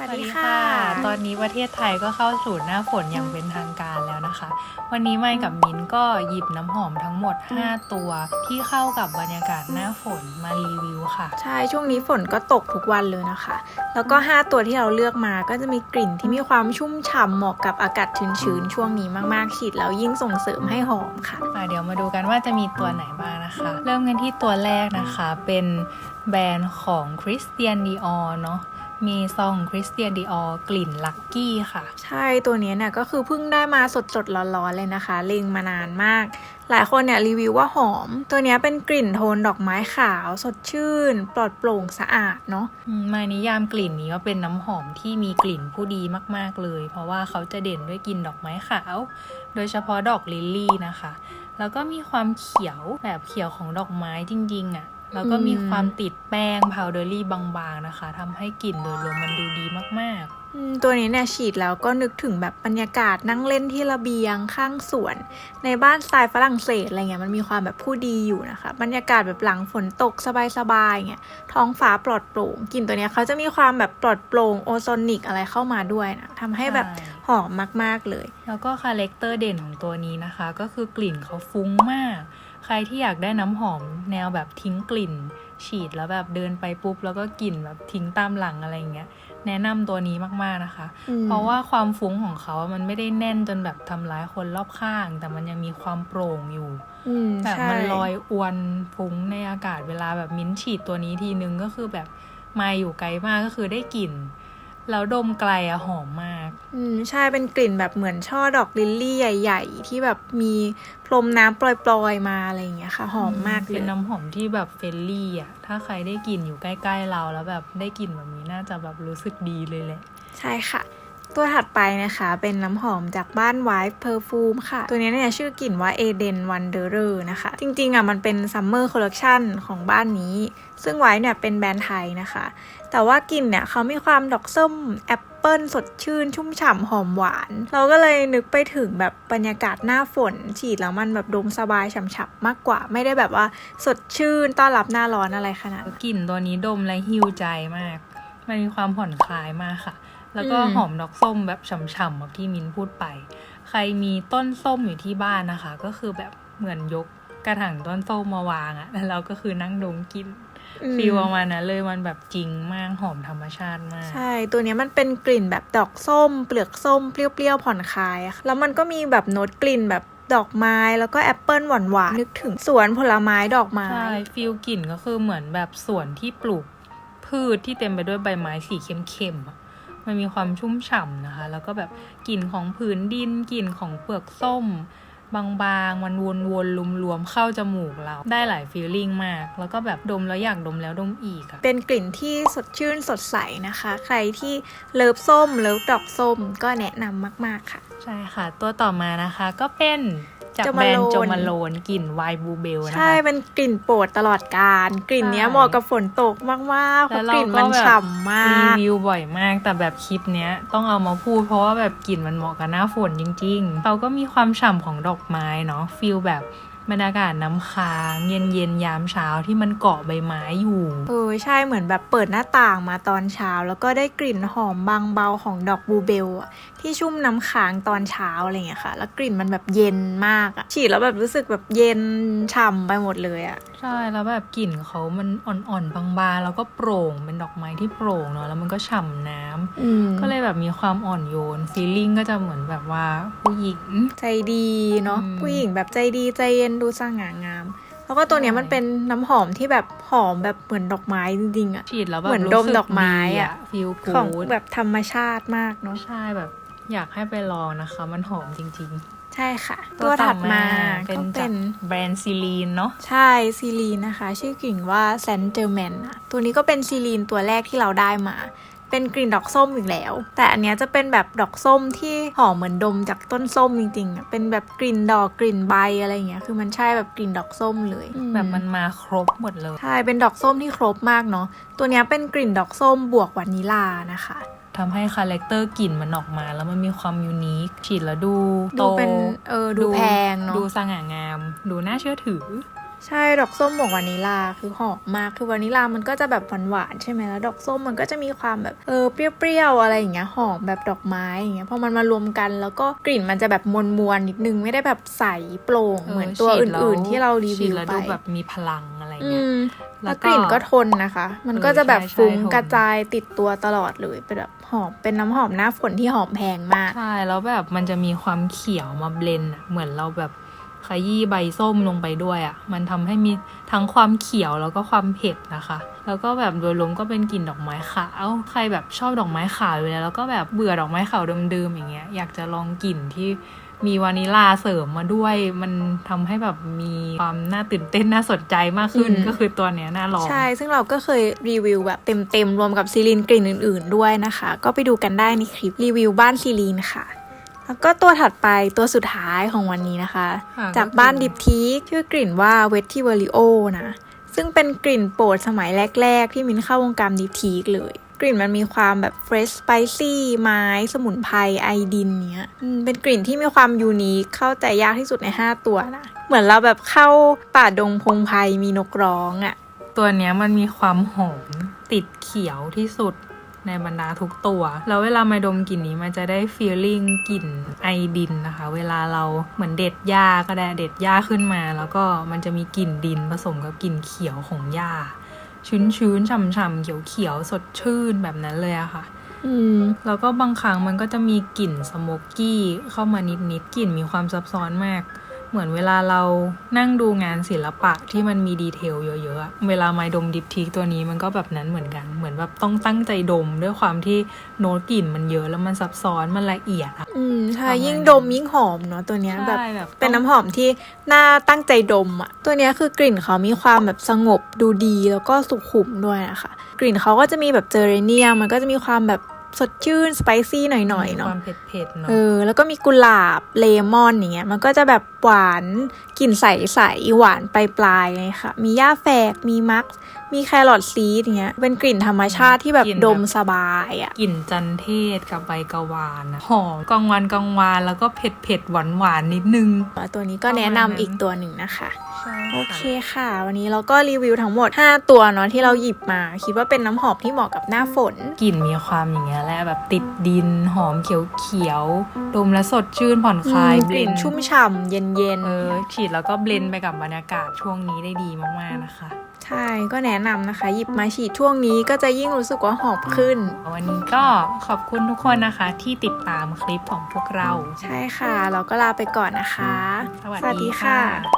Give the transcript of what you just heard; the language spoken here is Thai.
วัสดีค่ะ ตอนนี้ประเทศไทยก็เข้าสู่หน้าฝนอย่างเป็นทางการแล้วนะคะ วันนี้ไม่กับมิ้นก็หยิบน้ำหอมทั้งหมด 5 ตัว ที่เข้ากับบรรยากาศหน้าฝนมารีวิวค่ะ ใช่ ช่วงนี้ฝนก็ตกทุกวันเลยนะคะ แล้วก็ 5 ตัวที่เราเลือกมาก็จะมีกลิ่นที่มีความชุ่มฉ่ำเหมาะกับอากาศชื้นๆช่วงนี้มากๆฉีดแล้วยิ่งส่งเสริมให้หอมค่ะอะเดี๋ยวมาดูกันว่าจะมีตัวไหนบ้างนะคะ เริ่มกันที่ตัวแรกนะคะเป็นแบรนด์ของ Christian Dior เนาะ มีซอง Christian Dior กลิ่น Lucky ค่ะ ใช่ตัวนี้เนี่ยก็คือเพิ่งได้มาสดๆ ร้อนๆ เลยนะคะเล็งมานานมาก หลายคนเนี่ยรีวิวว่าหอม ตัวเนี้ยเป็นกลิ่นโทนดอกไม้ขาว สดชื่น ปลอดโปร่งสะอาดเนาะอืมมานิยามกลิ่นนี้ว่าเป็นน้ำหอมที่มีกลิ่นผู้ดีมากๆเลย เพราะว่าเขาจะเด่นด้วยกลิ่นดอกไม้ขาว โดยเฉพาะดอกลิลลี่นะคะ แล้วก็มีความเขียวแบบเขียวของดอกไม้จริงๆอะ่ะ แล้วก็มีความติดแป้งพาวเดอรี่บางๆนะคะทำให้กลิ่นโดยรวมมันดูดีมากอืมตัวนี้เนี่ยฉีดแล้วก็นึกถึงแบบบรรยากาศนั่งเล่นที่ระเบียงข้างสวน ในบ้านสไตล์ฝรั่งเศสอะไรเงี้ยมันมีความแบบผู้ดีอยู่นะคะ บรรยากาศแบบหลังฝนตกสบายๆเงี้ยท้องฟ้าปลอดโปร่งกลิ่นตัวเนี้ยเขาจะมีความแบบปลอดโปร่งโอโซนิกอะไรเข้ามาด้วยนะทำๆให้แบบใช่หอมมากๆเลย แล้วก็คาแรคเตอร์เด่นของตัวนี้นะคะ ก็คือกลิ่นเขาฟุ้งมาก ใครที่อยากได้น้ำหอมแนวแบบทิ้งกลิ่น ฉีดแล้วแบบเดินไปปุ๊บ แล้วก็กลิ่นแบบทิ้งตามหลังอะไรอย่างเงี้ยแนะนำตัวนี้มากๆนะคะอืมเพราะว่าความฟุ้งของเขาอะมันไม่ได้แน่นจนแบบทำร้ายคนรอบข้าง แต่มันยังมีความโปร่งอยู่อืมแบบใช่มันลอยอวนฟุ้งในอากาศเวลาแบบมิ้นท์ฉีดตัวนี้ทีนึงก็คือแบบมาอยู่ไกลมากก็คือได้กลิ่น แล้วดมไกลอะหอมมาก อืมใช่เป็นกลิ่นแบบเหมือนช่อดอกลิลลี่ใหญ่ ๆ ที่แบบมีพรมน้ำปล่อยๆมาอะไรอย่างเงี้ยค่ะ หอมมากเลเป็ยนน้ำหอมที่แบบเฟรนลี่อะถ้าใครได้กลิ่นอยู่ใกล้ ๆ เราแล้วแบบได้กลิ่นแบบนี้น่าจะแบบรู้สึกดีเลยแหละ ใช่ค่ะ ตัวถัดไปนะคะเป็นน้ำหอมจากบ้าน Wife Perfume ค่ะ ตัวนี้เนี่ยชื่อกลิ่นว่า Eden Wanderer นะคะ จริงๆอะมันเป็น Summer Collection ของบ้านนี้ ซึ่ง Wife เนี่ยเป็นแบรนด์ไทยนะคะ แต่ว่ากลิ่นเนี่ยเขามีความดอกส้มแอปเปิลสดชื่น ชุ่มฉ่ำหอมหวาน เราก็เลยนึกไปถึงแบบบรรยากาศหน้าฝน ฉีดแล้วมันแบบดมสบายฉ่ำๆมากกว่า ไม่ได้แบบว่าสดชื่นต้อนรับหน้าร้อนอะไรขนาดกลิ่นตัวนี้ดมและฮิวใจมาก มันมีความผ่อนคลายมากค่ะ แล้วก็อืมหอมดอกส้มแบบฉ่ำๆแบบที่มินพูดไป ใครมีต้นส้มอยู่ที่บ้านนะคะ ก็คือแบบเหมือนยกกระถางต้นส้มมาวางอะแล้วเราก็คือนั่งดมกลินอืมฟีลประมาณนั้นเลยมันแบบจริงมากหอมธรรมชาติมาก ใช่ ตัวเนี้ยมันเป็นกลิ่นแบบดอกส้ม เปลือกส้มเปรี้ยวๆผ่อนคลายอะค่ะแล้วมันก็มีแบบโน้ตกลิ่นแบบดอกไม้แล้วก็แอปเปิลหวานๆนึกถึงสวนผลไม้ดอกไม้ ใช่ฟิลกลิ่นก็คือเหมือนแบบสวนที่ปลูกพืชที่เต็มไปด้วยใบไม้สีเข้มๆอะ มันมีความชุ่มฉ่ำนะคะ แล้วก็แบบกลิ่นของผืนดินกลิ่นของเปลือกส้ม บางๆ มันวนๆรวมๆเข้าจมูกเรา ได้หลายฟีลลิ่งมาก แล้วก็แบบดมแล้วอยากดมแล้วดมอีกอะเป็นกลิ่นที่สดชื่นสดใสนะคะ ใครที่เลิฟส้มเลิฟดอกส้มก็แนะนำมาก ๆค่ะ ใช่ค่ะ ตัวต่อมานะคะก็เป็น จากโจแบมารโลนนด์โจมาโลนกลิ่นไวน์บลูเบลนะคะใช่เป็นกลิ่นโปรดตลอดการกลิ่นเนี้ยใช่เหมาะกับฝนตกมากๆเพแล้ราะวเรากลิ่นก็มันแบบฉ่ำมารีกวิวบ่อยมาก แต่แบบคลิปเนี้ยต้องเอามาพูด เพราะว่าแบบกลิ่นมันเหมาะกับหน้าฝนจริง ๆ เขาก็มีความฉ่ำของดอกไม้เนาะฟิลแบบบรรยากาศน้ำค้างเย็นเย็นๆยามเช้าที่มันเกาะใบไม้อยู่เออใช่เหมือนแบบเปิดหน้าต่างมาตอนเช้า แล้วก็ได้กลิ่นหอมบางเบาของดอกบลูเบลอะที่ชุ่มน้ำค้างตอนเช้าอะไรเงี้ยค่ะ แล้วกลิ่นมันแบบเย็นมากอะฉีดแล้วแบบรู้สึกแบบเย็นฉ่ำไปหมดเลยอะใช่แล้วแบบกลิ่นเขามันอ่อนๆบางๆแล้วก็โปร่งเป็นดอกไม้ที่โปร่งเนาะแล้วมันก็ฉ่ำน้ำอืมก็เลยแบบมีความอ่อนโยนฟีลลิ่งก็จะเหมือนแบบว่าผู้หญิงใจดีเนาะอืมผู้หญิงแบบใจดีใจเย็นดูสง่างามแล้วก็ตัวเนี้ยใช่มันเป็นน้ำหอมที่แบบหอมแบบเหมือนดอกไม้จริงๆอะฉีดแล้วแบบเหมือนรู้ดมสึดอกไม้อะฟีลกูของดแบบธรรมชาติมากเนาะใช่แบบ อยากให้ไปลองนะคะ มันหอมจริงใช่ค่ะๆตัวถัดมาเป็นก็จาเป็กนแบรนด์ซีลีนเนาะใช่ซีลีนนะคะ ชื่อกลิ่นว่าแซนเจอร์แมนอะตัวนี้ก็เป็นซีลีนตัวแรกที่เราได้มา เป็นกลิ่นดอกส้มอีกแล้ว แต่อันเนี้ยจะเป็นแบบดอกส้มที่หอมเหมือนดมจากต้นส้มจริงๆอะเป็นแบบกลิ่นดอกกลิ่นใบอะไรอย่างเงี้ยคือมันใช่แบบกลิ่นดอกส้มเลยแบบมันมาครบหมดเลยใช่เป็นดอกส้มที่ครบมากเนาะตัวเนี้ยเป็นกลิ่นดอกส้มบวกวานิลานะคะ ทำให้คาแรคเตอร์กลิ่นมันออกมา แล้วมันมีความยูนิคฉีดแล้วดูโตดูเป็นเออดูแพงเนาะดูสง่างาม ดูน่าเชื่อถือใช่ดอกส้มบวกวานิลาคือหอมมากคือวานิลามันก็จะแบบหวานๆใช่ไหมแล้วดอกส้มมันก็จะมีความแบบเออเปรี้ยวๆอะไรอย่างเงี้ยหอมแบบดอกไม้อย่างเงี้ยพอมันมารวมกันแล้วก็กลิ่นมันจะแบบมวลๆนิดนึงไม่ได้แบบใสโปร่งเหมือนตัวอื่นๆ ที่เรารีฉีวิดวแล้วไปดูแบบมีพลังอะไรอื เงี้ยมแล้แล้ววกก็ลิ่นก็ทนนะคะ มันก็เออจะแบบใช่ใช่ฟุ้งทนกระจายติดตัวตลอดเลยเป็นแบบหอมเป็นน้ำหอมหน้าฝนที่หอมแพงมาก ใช่ แล้วแบบมันจะมีความเขียวมาเบลนด์อะเหมือนเราแบบขยี้ใบส้มลงไปด้วยอะ่ะ มันทำให้มีทั้งความเขียวแล้วก็ความเผ็ดนะคะ แล้วก็แบบโดยรวมก็เป็นกลิ่นดอกไม้ขาวใครแบบชอบดอกไม้ขาวอยู่แล้วแล้วก็แบบเบื่อดอกไม้ขาวเดิมๆอย่างเงี้ย อยากจะลองกลิ่นที่ มีวานิลลาเสริมมาด้วย มันทำให้แบบมีความน่าตื่นเต้นน่าสนใจมากขึ้นอืมก็คือตัวเนี้ยน่าลอง ใช่ ซึ่งเราก็เคยรีวิวแบบเต็มๆ รวมกับซีลีนกลิ่นอื่นๆด้วยนะคะ ก็ไปดูกันได้ในคลิปรีวิวบ้านซีลีนค่ะ แล้วก็ตัวถัดไปตัวสุดท้ายของวันนี้นะคะค่ะจากบ้านดิปทีชื่อกลิ่นว่าเวทที่เวริโอนะซึ่งเป็นกลิ่นโปรดสมัยแรก ๆ ที่มินเข้าวงการดิปทีเลย กลิ่นมันมีความแบบเฟรชสไปซี่ไม้สมุนไพรไอดินเนี้ยเป็นกลิ่นที่มีความยูนิคเข้าใจยากที่สุดใน 5 ตัวนะ เหมือนเราแบบเข้าป่าดงพงไพรมีนกร้องอะ่ะ ตัวเนี้ยมันมีความหอมติดเขียวที่สุดในบรรดาทุกตัว แล้วเวลามาดมกลิ่นนี้มันจะได้ฟีลลิ่งกลิ่นไอดินนะคะ เวลาเราเหมือนเด็ดหญ้าก็ได้เด็ดหญ้าขึ้นมา แล้วก็มันจะมีกลิ่นดินผสมกับกลิ่นเขียวของหญ้า ชื้นๆฉ่ำๆเขียวๆสดชื่นแบบนั้นเลยอะค่ะอืมแล้วก็บางครั้งมันก็จะมีกลิ่นสโมกกี้เข้ามานิดๆกลิ่นมีความซับซ้อนมาก เหมือนเวลาเรานั่งดูงานศิลปะที่มันมีดีเทลเยอะๆอะเวลาไมดมดิปทีตัวนี้มันก็แบบนั้นเหมือนกัน เหมือนแบบต้องตั้งใจดมด้วยความที่โน้ตกลิ่นมันเยอะแล้วมันซับซ้อนมันละเอียดอะอืมใช่ประมาณยิ่งนั้นดมยิ่งหอมเนาะตัวเนี้ยแบบใช่แบบเป็นน้ำหอมที่น่าตั้งใจดมอะ่ะตัวเนี้ยคือกลิ่นเขามีความแบบสงบดูดีแล้วก็สุขุมด้วยนะคะกลิ่นเขาก็จะมีแบบเจอเรเนียมมันก็จะมีความแบบ สดชื่นสไปซี่หน่อยๆมีคเนาะวามเผ็ดๆเนาะเออแล้วก็มีกุหลาบเลมอนอย่างเงี้ยมันก็จะแบบหวานกลิ่นใสๆหวานปลายๆเลยค่ะ มีหญ้าแฝกมีมักมีแครอทซีดอย่างเงี้ยเป็นกลิ่นธรรมชาติที่แบบดมสบายอะกลิ่นจันเทศกับใบกะวานอะหอมกลางวันกลางวานแล้วก็เผ็ดเผ็ดหวานหวานๆนิดนึงตัวนี้ก็แนะนำอีกตัวหนึ่งนะคะใช่ โอเคค่ะ วันนี้เราก็รีวิวทั้งหมด 5 ตัวเนาะที่เราหยิบมา คิดว่าเป็นน้ำหอมที่เหมาะกับหน้าฝน กลิ่นมีความอย่างเงี้ยแหละแบบติดดินหอมเขียวๆดมแล้วสดชื่นผ่อนคลายกลิ่นชุ่มฉ่ำเย็นเออฉีดแล้วก็เบลนด์ไปกับบรรยากาศช่วงนี้ได้ดีมากๆนะคะๆใช่ก็แนะนำนะคะ หยิบมาฉีดช่วงนี้ก็จะยิ่งรู้สึกว่าหอมขึ้น วันนี้ก็ขอบคุณทุกคนนะคะ ที่ติดตามคลิปของพวกเรา ใช่ค่ะ เราก็ลาไปก่อนนะคะ สวัสดีค่ะ